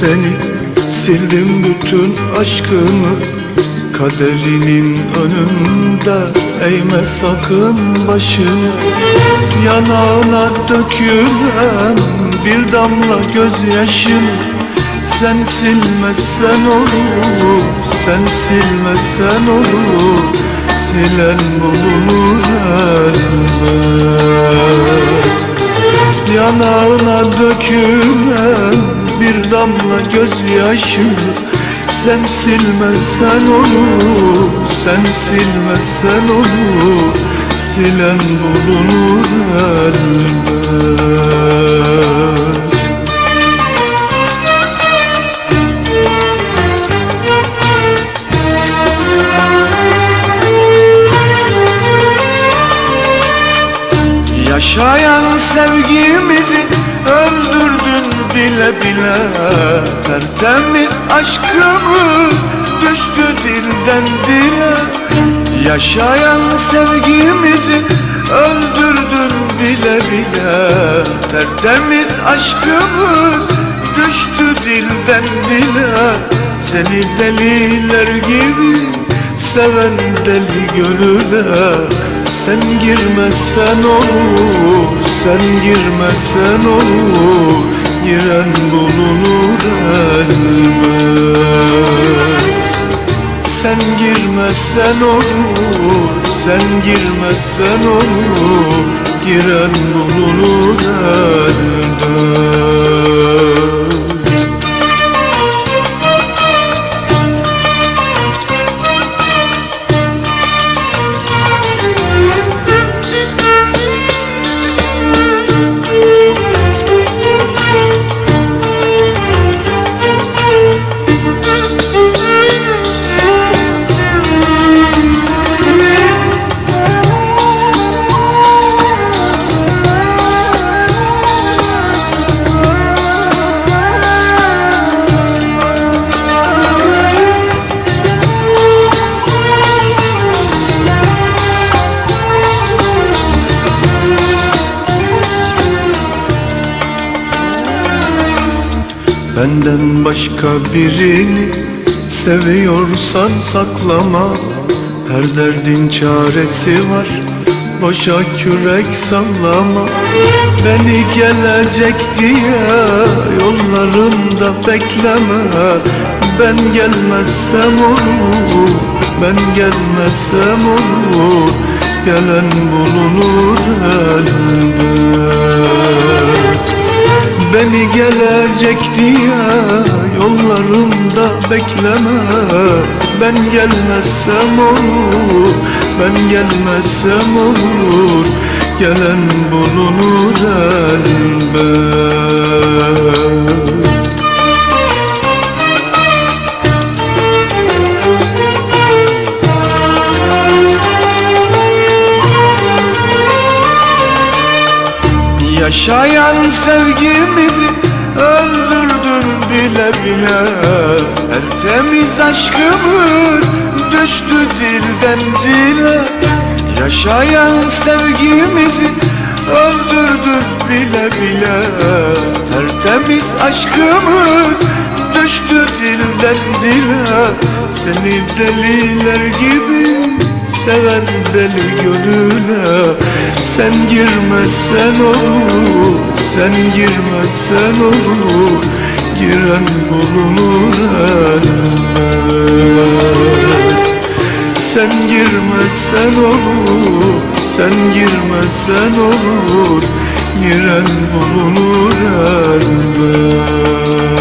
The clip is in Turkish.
seni Sildim bütün aşkımı Kaderinin önünde Eğme sakın başını. Yanağına dökülen Bir damla gözyaşını Sen silmezsen olur Sen silmezsen olur Silen bulunur elbet. Yanağına dökülen bir damla gözyaşı Sen silmezsen olur, sen silmezsen olur Silen bulunur elbet Yaşayan sevgimizi öldürdün bile bile Tertemiz aşkımız düştü dilden dile. Yaşayan sevgimizi öldürdün bile bile. Tertemiz aşkımız düştü dilden dile. Seni deliler gibi seven deli gönüle. Sen girmezsen olur, sen girmezsen olur Giren bulunur elbet Sen girmezsen olur, sen girmezsen olur. Giren bulunur elbet Benden başka birini seviyorsan saklama. Her derdin çaresi var Boşa kürek sallama. Beni gelecek diye yollarında bekleme. Ben gelmezsem olur Ben gelmezsem olur. Gelen bulunur elbet Beni gelecek diye yollarında bekleme. Ben gelmezsem olur, ben gelmezsem olur. Gelen bulunur elbet Yaşayan sevgimizi öldürdün bile bile. Tertemiz aşkımız düştü dilden dile. Yaşayan sevgimizi öldürdün bile bile. Tertemiz aşkımız düştü dilden dile. Seni deliler gibi seven deli gönüle. Sen girmezsen olur, sen girmezsen olur. Giren bulunur elbet. Sen girmezsen olur, sen girmezsen olur. Giren bulunur elbet